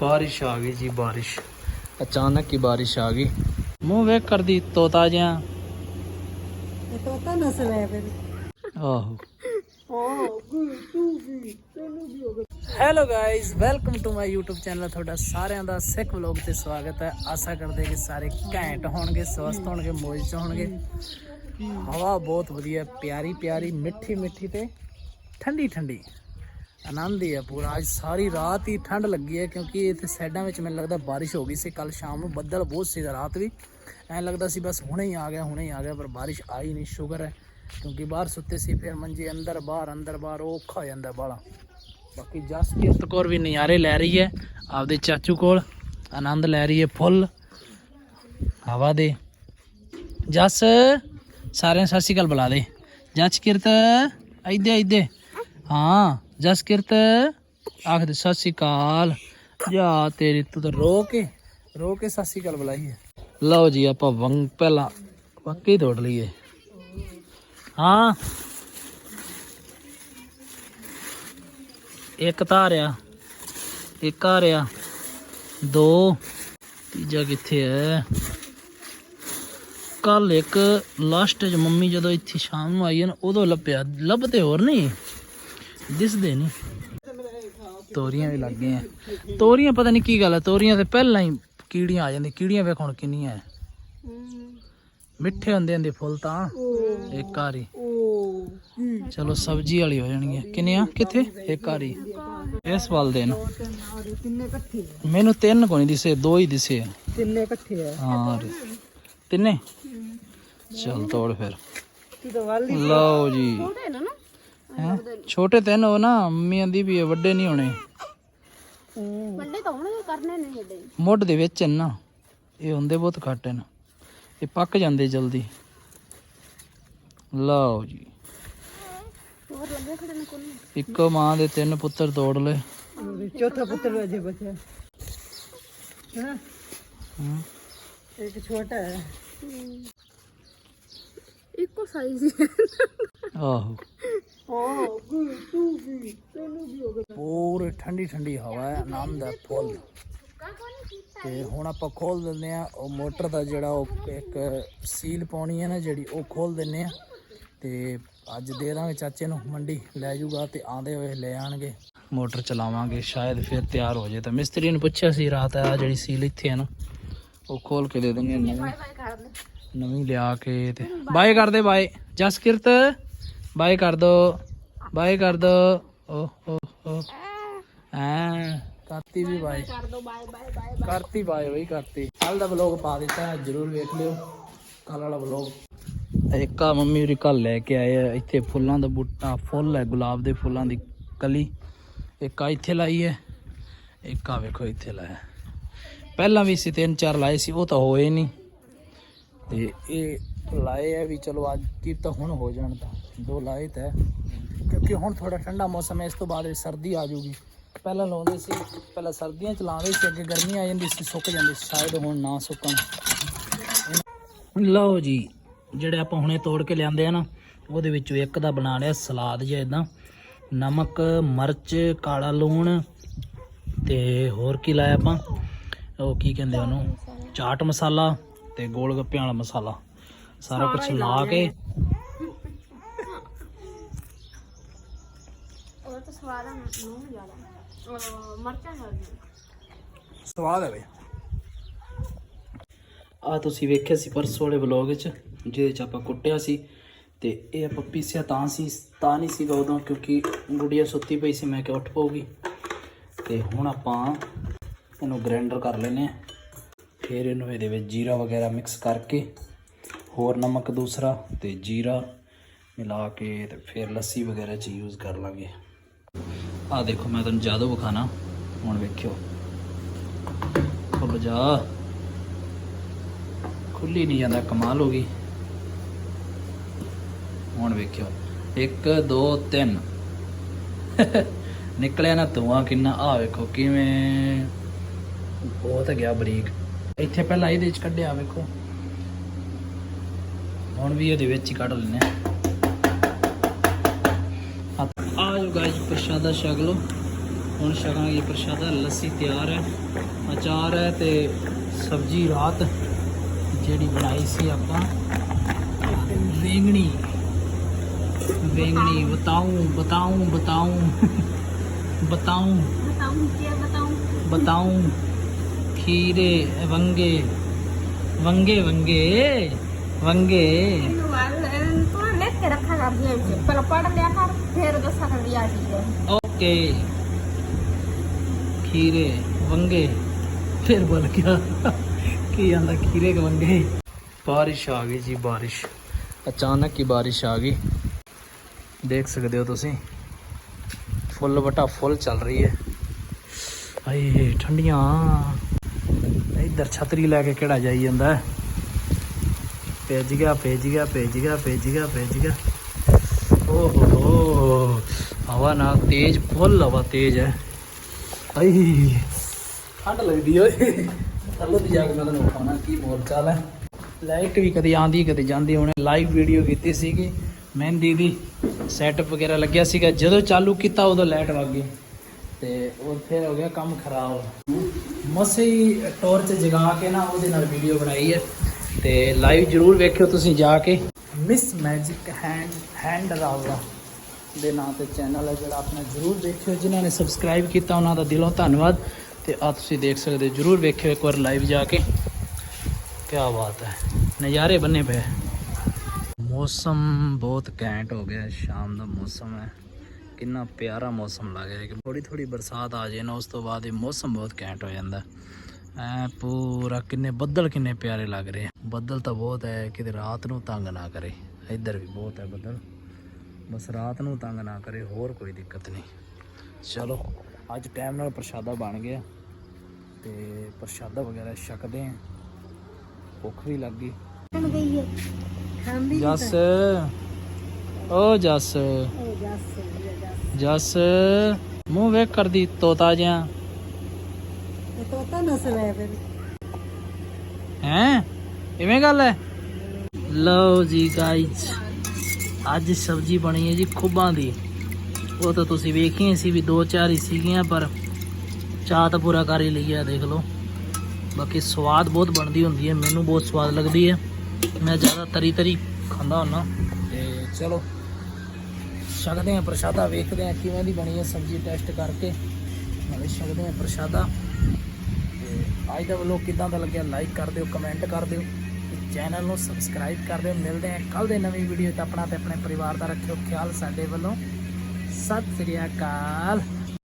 ਬਾਰਿਸ਼ ਆ ਗਈ ਜੀ ਬਾਰਿਸ਼। ਅਚਾਨਕ ਹੀ ਬਾਰਿਸ਼ ਆ ਗਈ। ਮੂੰਹ ਵੇਖ ਕਰਦੀ ਤੋਤਾ ਜਿਹਾ। ਇਹ ਤੋਤਾ ਨਸਲ ਹੈ ਆਹੋ। Hello guys welcome to my YouTube channel ਤੁਹਾਡਾ ਸਾਰਿਆਂ ਦਾ ਸਿੱਖ ਵਲੌਗ ਤੇ ਸਵਾਗਤ ਹੈ। ਆਸਾ ਕਰਦੇ ਕਿ ਸਾਰੇ ਘੈਂਟ ਹੋਣਗੇ ਸਵਸਥ ਹੋਣਗੇ ਮੌਜ ਚ ਹੋਣਗੇ। ਹਵਾ ਬਹੁਤ ਵਧੀਆ ਪਿਆਰੀ ਪਿਆਰੀ ਮਿੱਠੀ ਮਿੱਠੀ ਤੇ ਠੰਡੀ ਠੰਡੀ ਆਨੰਦ ਹੀ ਹੈ ਪੂਰਾ। ਅੱਜ ਸਾਰੀ ਰਾਤ ਹੀ ਠੰਡ ਲੱਗੀ ਹੈ ਕਿਉਂਕਿ ਇੱਥੇ ਸਾਈਡਾਂ ਵਿੱਚ ਮੈਨੂੰ ਲੱਗਦਾ ਬਾਰਿਸ਼ ਹੋ ਗਈ ਸੀ। ਕੱਲ ਸ਼ਾਮ ਨੂੰ ਬੱਦਲ ਬਹੁਤ ਸੀ ਰਾਤ ਵੀ। ਐਂ ਲੱਗਦਾ ਸੀ ਬਸ ਹੁਣੇ ਹੀ ਆ ਗਿਆ, ਹੁਣੇ ਹੀ ਆ ਗਿਆ, ਪਰ ਬਾਰਿਸ਼ ਆਈ ਨਹੀਂ ਸ਼ੁਕਰ ਹੈ। ਕਿਉਂਕਿ ਬਾਹਰ ਸੁੱਤੇ ਸੀ, ਫਿਰ ਮੰਜੀ ਅੰਦਰ, ਬਾਹਰ ਅੰਦਰ, ਬਾਹਰ ਉਹ ਔਖਾ ਹੋ ਜਾਂਦਾ ਬਾਲਾ ਬਾਕੀ ਜਸਕੀਰਤ ਕੌਰ ਵੀ ਨਜ਼ਾਰੇ ਲੈ ਰਹੀ ਹੈ। ਆਪਦੇ ਚਾਚੂ ਕੋਲ ਆਨੰਦ ਲੈ ਰਹੀ ਹੈ ਫੁੱਲ। ਹਵਾ ਦੇ। ਜਸ, ਸਾਰਿਆਂ ਨੂੰ ਸਤਿ ਸ਼੍ਰੀ ਅਕਾਲ ਬੁਲਾ ਦੇ। ਜਸਕੀਰਤ ਇੱਧੇ ਇੱਦੇ ਹਾਂ। ਜਸਕਿਰਤ ਆਖ ਸਤਿ ਸ਼੍ਰੀ ਅਕਾਲ। ਜਾ ਤੇਰੀ ਤੂੰ ਤਾਂ ਰੋ ਕੇ ਰੋ ਕੇ ਸਤਿ ਸ਼੍ਰੀ ਅਕਾਲ ਬੁਲਾਈ ਹੈ। ਲਓ ਜੀ, ਆਪਾਂ ਵੰਗ ਪਹਿਲਾਂ ਪੱਕੇ ਤੋੜ ਲਈਏ। ਹਾਂ। ਇੱਕ ਧਾਰਿਆ, ਇੱਕ ਆ ਦੋ, ਤੀਜਾ ਕਿੱਥੇ ਹੈ? ਕੱਲ ਇੱਕ ਲਾਸਟ ਚ ਮੰਮੀ ਜਦੋਂ ਇੱਥੇ ਸ਼ਾਮ ਨੂੰ ਆਈ ਹੈ ਨਾ, ਉਦੋਂ ਲੱਭਿਆ, ਲੱਭਦੇ ਹੋਰ ਨਹੀਂ। ਦਿਸਦੇ ਨਹੀਂ ਤੋਰੀਆਂ ਵੀ ਲੱਗ ਗਈਆਂ। ਤੋਰੀਆਂ ਪਤਾ ਨਹੀਂ ਕੀ ਗੱਲ ਹੈ ਤੋਰੀਆਂ ਤੇ ਪਹਿਲਾਂ ਹੀ ਕੀੜੀਆਂ ਆ ਜਾਂਦੀਆਂ ਕੀੜੀਆਂ ਵੇਖ ਹੁਣ ਕਿੰਨੀਆਂ ਹੈ ਮਿੱਠੇ ਹੁੰਦੇ ਹੁੰਦੇ ਫੁੱਲ ਤਾਂ ਇੱਕ ਕੀ ਚਲੋ ਸਬਜ਼ੀ ਵਾਲੀ ਹੋ ਜਾਣਗੀਆਂ ਕਿੰਨੀਆਂ ਕਿੱਥੇ? ਇੱਕ ਆਰੀ ਇਸ ਵੱਲ ਦੇ ਨੂੰ ਮੈਨੂੰ ਤਿੰਨ ਕੋਈ ਨਹੀਂ ਦਿਸੇ ਦੋ ਹੀ ਦਿਸੇ ਆ। ਤਿੰਨੇ ਇਕੱਠੇ ਆ। ਹਾਂ। ਤਿੰਨੇ? ਚਲ ਤੋੜ ਫਿਰ। ਤੂੰ ਤਾਂ ਵਾਲੀ ਲਓ ਜੀ। ਹੈਂ? ਛੋਟੇ ਤਿੰਨ ਹੋ ਨਾ ਮੰਮੀ ਆਂਦੀ ਵੀ ਇਹ ਵੱਡੇ ਨਹੀਂ ਹੋਣੇ। ਵੱਡੇ ਤਾਂ ਹੋਣਗੇ ਕਰਨੇ ਨੇ ਵੱਡੇ। ਮੁੱਢ ਦੇ ਵਿੱਚ ਹਨ ਨਾ ਇਹ ਹੁੰਦੇ ਬਹੁਤ ਘੱਟ ਹਨ ਇਹ ਪੱਕ ਜਾਂਦੇ ਜਲਦੀ। ਲਓ ਜੀ। ਹੋਰ ਲੱਗੇ ਖੜੇ ਨੇ ਕੋਲ ਇੱਕੋ ਮਾਂ ਦੇ ਤਿੰਨ ਪੁੱਤਰ ਤੋੜ ਲਏ। ਚੌਥਾ ਪੁੱਤਰ ਅਜੇ ਬਚਿਆ। ਹਾਂ। ਹਮ। ਇੱਕ ਛੋਟਾ ਹੈ। ਇੱਕੋ ਸਾਈਜ਼ ਆਹੋ। ਹਾਂ ਗੁੱਡ ਟੂ ਵੀ ਤੈਨੂੰ ਵੀ ਹੋ ਗਿਆ ਪੂਰੀ ਠੰਡੀ ਠੰਡੀ ਹਵਾ ਹੈ, ਆਨੰਦ ਹੈ, ਫੁੱਲ। ਤੇ ਹੁਣ ਆਪਾਂ ਖੋਲ ਦਿੰਦੇ ਆ ਉਹ ਮੋਟਰ ਦਾ ਜਿਹੜਾ ਉਹ ਇੱਕ ਸੀਲ ਪਾਉਣੀ ਹੈ ਨਾ, ਜਿਹੜੀ ਉਹ ਖੋਲ ਦਿੰਦੇ ਆ ਤੇ ਅੱਜ ਦੇ ਦਾਂਗੇ ਚਾਚੇ ਨੂੰ, ਮੰਡੀ ਲੈ ਜਾਊਗਾ ਤੇ ਆਂਦੇ ਹੋਏ ਲੈ ਆਣਗੇ ਮੋਟਰ ਚਲਾਵਾਂਗੇ, ਸ਼ਾਇਦ ਫਿਰ ਤਿਆਰ ਹੋ ਜਾਏ ਤਾਂ ਮਿਸਤਰੀ ਨੂੰ ਪੁੱਛਿਆ ਸੀ, ਰਾਤ ਆ ਜਿਹੜੀ ਸੀਲ ਇੱਥੇ ਹੈ ਨਾ, ਉਹ ਖੋਲ ਕੇ ਦੇ ਦੇਣਗੇ ਨਵੀਂ। ਨਵੀਂ ਲਿਆ ਕੇ ਤੇ ਬਾਏ ਕਰਦੇ ਬਾਏ। ਜਸਕਿਰਤ। ਬਾਏ ਕਰ ਦੋ, ਬਾਏ ਕਰ ਦੋ। ਓ ਓ ਓ। ਐ, ਕਰਤੀ ਵੀ ਬਾਏ। ਕਰ ਦੋ ਬਾਏ ਬਾਏ ਬਾਏ ਕਰਤੀ ਬਾਏ ਬਈ, ਕਰਤੀ। ਕੱਲ ਦਾ ਵਲੌਗ ਪਾ ਦਿੱਤਾ, ਜਰੂਰ ਵੇਖ ਲਿਓ। ਕੱਲ ਵਾਲਾ ਵਲੌਗ ਇੱਕ ਮੰਮੀ ਉਰੀ ਕੱਲ ਲੈ ਕੇ ਆਏ ਆ, ਇੱਥੇ ਫੁੱਲਾਂ ਦਾ ਬੂਟਾ ਫੁੱਲ ਹੈ, ਗੁਲਾਬ ਦੇ ਫੁੱਲਾਂ ਦੀ ਕਲੀ। ਇੱਕ ਆ ਇੱਥੇ ਲਾਈ ਹੈ, ਇੱਕ ਆ ਵੇਖੋ ਇੱਥੇ ਲਾਇਆ। ਪਹਿਲਾਂ ਵੀ ਸੀ, ਤਿੰਨ ਚਾਰ ਲਾਏ ਸੀ, ਉਹ ਤਾਂ ਹੋਏ ਨਹੀਂ। ਤੇ ਇਹ ਲਾਏ ਆ ਵੀ ਚਲੋ ਅੱਜ ਕੀ ਤਾਂ ਹੁਣ ਹੋ ਜਾਣ ਤਾਂ। ਦੋ ਲਾਏ ਤਾਂ ਕਿਉਂਕਿ ਹੁਣ ਥੋੜਾ ਠੰਡਾ ਮੌਸਮ ਹੈ, ਇਸ ਤੋਂ ਬਾਅਦ ਸਰਦੀ ਆ ਜਾਊਗੀ। ਪਹਿਲਾਂ ਲਾਉਂਦੇ ਸੀ, ਪਹਿਲਾਂ ਸਰਦੀਆਂ ਚ ਲਾਉਂਦੇ ਸੀ, ਅੱਗੇ ਗਰਮੀ ਆ ਜਾਂਦੀ ਸੀ, ਸੁੱਕ ਜਾਂਦੇ ਸੀ, ਸ਼ਾਇਦ ਹੁਣ ਨਾ ਸੁੱਕਣ। ਲਓ ਜੀ, ਜਿਹੜੇ ਆਪਾਂ ਹੁਣੇ ਤੋੜ ਕੇ ਲਿਆਂਦੇ ਆ ਨਾ, ਉਹਦੇ ਵਿੱਚੋਂ ਇੱਕ ਦਾ ਬਣਾ ਲਿਆ ਸਲਾਦ ਜਿਹਾ ਇਦਾਂ ਨਮਕ, ਮਿਰਚ, ਕਾਲਾ ਲੂਣ ਤੇ ਹੋਰ ਕੀ ਲਾਇਆ ਆਪਾਂ? ਉਹ ਕੀ ਕਹਿੰਦੇ ਉਹਨੂੰ? ਚਾਟ ਮਸਾਲਾ ਤੇ ਗੋਲ ਗੱਪਿਆਂ ਵਾਲਾ ਮਸਾਲਾ। ਸਾਰਾ ਕੁਝ ਲਾ ਕੇ। ਉਹ ਤਾਂ ਸਵਾਦ ਆ ਨੂੰ ਜ਼ਿਆਦਾ। ਉਹ ਮਰਚਾਂ ਜ਼ਿਆਦਾ। ਸਵਾਦ ਹੈ ਬਈ। ਆ ਤੁਸੀਂ ਵੇਖਿਆ ਸੀ ਪਰਸੋਂ ਵਾਲੇ ਵਲੌਗ ਵਿੱਚ ਜਿਹਦੇ ਚ ਆਪਾਂ ਕੁੱਟਿਆ ਸੀ ਤੇ ਇਹ ਆਪਾਂ ਪੀਸਿਆ ਤਾਂ ਸੀ ਤਾਂ ਨਹੀਂ ਸੀਗਾ ਉਦੋਂ ਕਿਉਂਕਿ ਗੁੜੀਆ ਸੁੱਤੀ ਪਈ ਸੀ ਮੈਂ ਕਿ ਉੱਠ ਪਊਗੀ। ਤੇ ਹੁਣ ਆਪਾਂ ਇਹਨੂੰ ਗ੍ਰਾਈਂਡਰ ਕਰ ਲੈਨੇ ਆ ਫਿਰ ਇਹਨੂੰ ਇਹਦੇ ਵਿੱਚ ਜੀਰਾ ਵਗੈਰਾ ਮਿਕਸ ਕਰਕੇ ਹੋਰ ਨਮਕ ਦੂਸਰਾ ਤੇ ਜੀਰਾ ਮਿਲਾ ਕੇ ਤੇ ਫਿਰ ਲੱਸੀ ਵਗੈਰਾ ਚ ਯੂਜ਼ ਕਰ ਲਾਂਗੇ। ਆ ਦੇਖੋ ਮੈਂ ਤੁਹਾਨੂੰ ਜਾਦੂ ਵਿਖਾਣਾ। ਹੁਣ ਵੇਖਿਓ। ਖੁੱਲ ਜਾ। ਖੁੱਲੀ ਨਹੀਂ ਜਾਂਦਾ, ਕਮਾਲ ਹੋ ਗਈ। ਹੁਣ ਵੇਖਿਓ। 1 2 3 ਨਿਕਲਿਆ ਨਾ ਧੂਆਂ ਕਿੰਨਾ। ਆ ਵੇਖੋ ਕਿਵੇਂ। ਬਹੁਤ ਗਿਆ ਬਰੀਕ। ਇੱਥੇ ਪਹਿਲਾਂ ਇਹਦੇ ਚ ਕੱਢਿਆ, ਵੇਖੋ। ਹੁਣ ਵੀ ਇਹਦੇ ਵਿੱਚ ਹੀ ਕੱਢ ਲੈਨੇ ਆ ਜੋ ਗਾਇਸ ਪ੍ਰਸ਼ਾਦਾ ਛਕ ਲਓ। ਹੁਣ ਛਕਾਂਗੇ ਪ੍ਰਸ਼ਾਦਾ, ਲੱਸੀ ਤਿਆਰ ਹੈ, ਅਚਾਰ ਹੈ ਤੇ ਸਬਜ਼ੀ ਰਾਤ ਜਿਹੜੀ ਬਣਾਈ ਸੀ ਆਪਾਂ। ਬੈਂਗਣੀ ਬੈਂਗਣੀ ਬਤਾਉਂ ਬਤਾਉਂ ਬਤਾਉਂ ਬਤਾਉਂ ਬਤਾਉਂ ਖੀਰੇ, ਵੰਗੇ ਵੰਗੇ ਵੰਗੇ। વાંગે ઓકે ਖੀਰੇ ਵੰਗੇ। ਫਿਰ ਬਲ ਗਿਆ। ਕੀ ਆਂਦਾ ਖੀਰੇ ਵੰਗੇ? ਬਾਰਿਸ਼ ਆ ਗਈ ਜੀ, ਬਾਰਿਸ਼। ਅਚਾਨਕ ਹੀ ਬਾਰਿਸ਼ ਆ ਗਈ। ਦੇਖ ਸਕਦੇ ਹੋ ਤੁਸੀਂ। ਫੁੱਲ ਵਟਾ ਚੱਲ ਰਹੀ ਹੈ। ਹਾਏ, ਠੰਡੀਆਂ। ਇੱਧਰ ਛਤਰੀ ਲੈ ਕੇ ਕਿਹੜਾ ਜਾਈ ਜਾਂਦਾ ਭੇਜ ਗਿਆ ਭੇਜ ਗਿਆ ਭੇਜ ਗਿਆ ਭੇਜ ਗਿਆ ਭੇਜ ਗਿਆ। ਓ ਹੋ ਹੋ ਹਵਾ ਨਾ ਤੇਜ਼, ਫੁੱਲ ਹਵਾ ਤੇਜ਼ ਹੈ। ਆਈ, ਠੰਡ ਲੱਗਦੀ ਓਏ। ਥੱਲੇ ਦੀ ਜਾ ਕੇ ਮੈਂ ਤੁਹਾਨੂੰ ਖਾਣਾ ਕੀ ਬੋਲ ਚਾਲ ਹੈ। ਲਾਈਟ ਵੀ ਕਦੇ ਆਂਦੀ ਕਦੇ ਜਾਂਦੀ। ਉਹਨੇ ਲਾਈਵ ਵੀਡੀਓ ਕੀਤੀ ਸੀਗੀ। ਮਹਿੰਦੀ ਦੀ ਸੈਟਅਪ ਵਗੈਰਾ ਲੱਗਿਆ ਸੀਗਾ। ਜਦੋਂ ਚਾਲੂ ਕੀਤਾ, ਉਦੋਂ ਲਾਈਟ ਵਗ ਗਈ। ਤੇ ਉਹ ਫਿਰ ਹੋ ਗਿਆ ਕੰਮ ਖਰਾਬ। ਮਸੇ ਹੀ ਟਾਰਚ ਜਗਾ ਕੇ ਨਾ, ਉਹਦੇ ਨਾਲ ਵੀਡੀਓ ਬਣਾਈ ਹੈ। ਤੇ ਲਾਈਵ ਜਰੂਰ ਵੇਖਿਓ ਤੁਸੀਂ ਜਾ ਕੇ। ਮਿਸ ਮੈਜਿਕ ਹੈਂਡ ਹੈਂਡ ਰਾਵਲਾ ਦੇ ਨਾਂ ਤੇ ਚੈਨਲ ਹੈ ਜਿਹੜਾ ਆਪਣਾ ਜਰੂਰ ਦੇਖਿਓ ਜਿਨ੍ਹਾਂ ਨੇ ਸਬਸਕ੍ਰਾਈਬ ਕੀਤਾ, ਉਹਨਾਂ ਦਾ ਦਿਲੋਂ ਧੰਨਵਾਦ। ਤੇ ਆ ਤੁਸੀਂ ਦੇਖ ਸਕਦੇ ਹੋ ਜਰੂਰ ਵੇਖਿਓ ਇੱਕ ਵਾਰ ਲਾਈਵ ਜਾ ਕੇ। ਕੀ ਬਾਤ ਹੈ। ਨਜ਼ਾਰੇ ਬੰਨੇ ਪਏ। ਮੌਸਮ ਬਹੁਤ ਘੈਂਟ ਹੋ ਗਿਆ, ਸ਼ਾਮ ਦਾ ਮੌਸਮ ਹੈ। ਕਿੰਨਾ ਪਿਆਰਾ ਮੌਸਮ ਲੱਗ ਰਿਹਾ ਕਿ ਥੋੜੀ ਥੋੜੀ ਬਰਸਾਤ ਆ ਜਾਏ ਨਾ, ਉਸ ਤੋਂ ਬਾਅਦ ਇਹ ਮੌਸਮ ਬਹੁਤ ਘੈਂਟ ਹੋ ਜਾਂਦਾ। ਐ ਪੂਰਾ ਕਿੰਨੇ ਬੱਦਲ ਕਿੰਨੇ ਪਿਆਰੇ ਲੱਗ ਰਹੇ ਆ। ਬੱਦਲ ਤਾਂ ਬਹੁਤ ਹੈ ਕਿਤੇ ਰਾਤ ਨੂੰ ਤੰਗ ਨਾ ਕਰੇ। ਇੱਧਰ ਵੀ ਬਹੁਤ ਹੈ ਬੱਦਲ। ਬਸ ਰਾਤ ਨੂੰ ਤੰਗ ਨਾ ਕਰੇ ਹੋਰ ਕੋਈ ਦਿੱਕਤ ਨਹੀਂ। ਚਲੋ ਅੱਜ ਟਾਈਮ ਨਾਲ ਪ੍ਰਸ਼ਾਦਾ ਬਣ ਗਿਆ। ਤੇ ਪ੍ਰਸ਼ਾਦਾ ਵਗੈਰਾ ਛਕਦੇ ਆ। ਭੁੱਖ ਵੀ ਲੱਗ ਗਈ। ਜਸ ਓ ਜਸ। ਜਸ। ਮੂੰਹ ਵੇਖ ਕਰਦੀ ਤੋਤਾ ਜਿਹਾ। ਤੋਤਾ ਨਸਲ ਹੈ ਫਿਰ ਹੈਂ? ਇਵੇਂ ਗੱਲ ਹੈ ਲਓ ਜੀ ਗਾਇਜ਼ ਅੱਜ ਸਬਜ਼ੀ ਬਣੀ ਹੈ ਜੀ ਖੁੱਬਾਂ ਦੀ। ਉਹ ਤਾਂ ਤੁਸੀਂ ਵੇਖੀ ਸੀ ਵੀ ਦੋ ਚਾਰ ਹੀ ਸੀਗੀਆਂ, ਪਰ ਚਾਹ ਤਾਂ ਪੂਰਾ ਕਰ ਹੀ ਲਈ ਆ ਦੇਖ ਲਓ। ਬਾਕੀ ਸਵਾਦ ਬਹੁਤ ਬਣਦੀ ਹੁੰਦੀ ਹੈ ਮੈਨੂੰ ਬਹੁਤ ਸਵਾਦ ਲੱਗਦੀ ਹੈ ਮੈਂ ਜ਼ਿਆਦਾ ਤਰੀ ਤਰੀ ਖਾਂਦਾ ਹੁੰਨਾ ਤੇ ਚਲੋ, ਛਕਦੇ ਹਾਂ ਪ੍ਰਸ਼ਾਦਾ, ਵੇਖਦੇ ਹਾਂ ਕਿਵੇਂ ਦੀ ਬਣੀ ਹੈ ਸਬਜ਼ੀ, ਟੈਸਟ ਕਰਕੇ। ਨਾਲੇ ਛਕਦੇ ਹਾਂ ਪ੍ਰਸ਼ਾਦਾ। ਅੱਜ ਦਾ ਵਲੋਗ ਕਿਦਾਂ ਦਾ ਲੱਗਿਆ ਲਾਈਕ ਕਰ ਦਿਓ ਕਮੈਂਟ ਕਰ ਦਿਓ ਚੈਨਲ ਨੂੰ ਸਬਸਕ੍ਰਾਈਬ ਕਰ ਦਿਓ। ਮਿਲਦੇ ਹਾਂ ਕੱਲ ਦੇ ਨਵੀਂ ਵੀਡੀਓ ਤੇ ਆਪਣਾ ਤੇ ਆਪਣੇ ਪਰਿਵਾਰ ਦਾ ਰੱਖਿਓ ਖਿਆਲ ਸਾਡੇ ਵੱਲੋਂ। ਸਤਿ ਸ੍ਰੀ ਅਕਾਲ।